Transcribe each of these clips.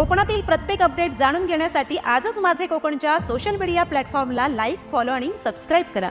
कोकणातील प्रत्येक अपडेट जाणून घेण्यासाठी आजच माझे कोकणच्या सोशल मीडिया प्लॅटफॉर्मला लाईक फॉलो आणि सबस्क्राईब करा.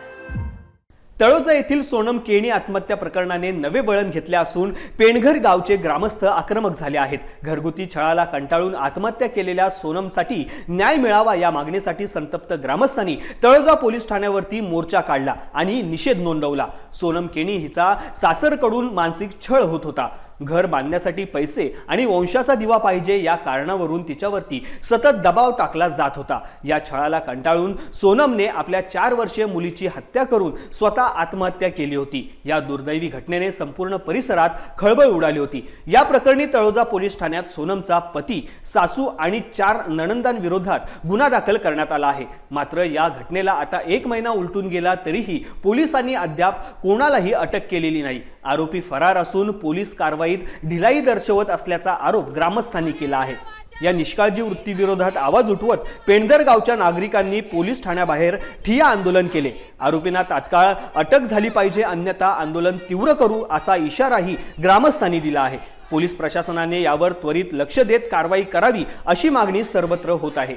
तळोजा येथील सोनम केणी आत्महत्या प्रकरणाने नवे वळण घेतले असून पेणघर गावचे ग्रामस्थ आक्रमक झाले आहेत. घरगुती छळाला कंटाळून आत्महत्या केलेल्या सोनमसाठी न्याय मिळावा या मागणीसाठी संतप्त ग्रामस्थांनी तळोजा पोलीस ठाण्यावरती मोर्चा काढला आणि निषेध नोंदवला. सोनम केणी हिचा सासरकडून मानसिक छळ होत होता. घर बांधण्यासाठी पैसे आणि वंशाचा दिवा पाहिजे या कारणावरून तिच्यावरती सतत दबाव टाकला जात होता. या छळाला कंटाळून सोनमने आपल्या चार वर्षीय मुलीची हत्या करून स्वतः आत्महत्या केली होती. या दुर्दैवी घटनेने संपूर्ण परिसरात खळबळ उडाली होती. या प्रकरणी तळोजा पोलीस ठाण्यात सोनमचा पती सासू आणि चार नणंदांविरोधात गुन्हा दाखल करण्यात आला आहे. मात्र या घटनेला आता एक महिना उलटून गेला तरीही पोलिसांनी अद्याप कोणालाही अटक केलेली नाही. आरोपी फरार असून पोलीस कारवाई कारवाईत ढिलाई दर्शवत असल्याचा आरोप ग्रामस्थांनी केला आहे. या निष्काळजी वृत्तीविरोधात आवाज उठवत पेंडर गावच्या नागरिकांनी पोलीस ठाण्याबाहेर ठिया आंदोलन केले. आरोपींना तात्काळ अटक झाली पाहिजे अन्यथा आंदोलन तीव्र करू असा इशाराही ग्रामस्थांनी दिला आहे. पोलीस प्रशासनाने यावर त्वरित लक्ष देत कारवाई करावी अशी मागणी सर्वत्र होत आहे.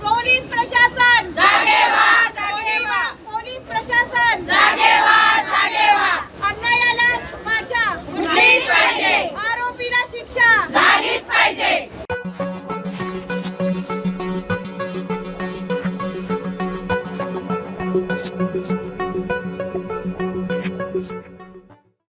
पोलीस प्रशासन! जागे वा, जागे वा, पोलीस प्रशासन! जागे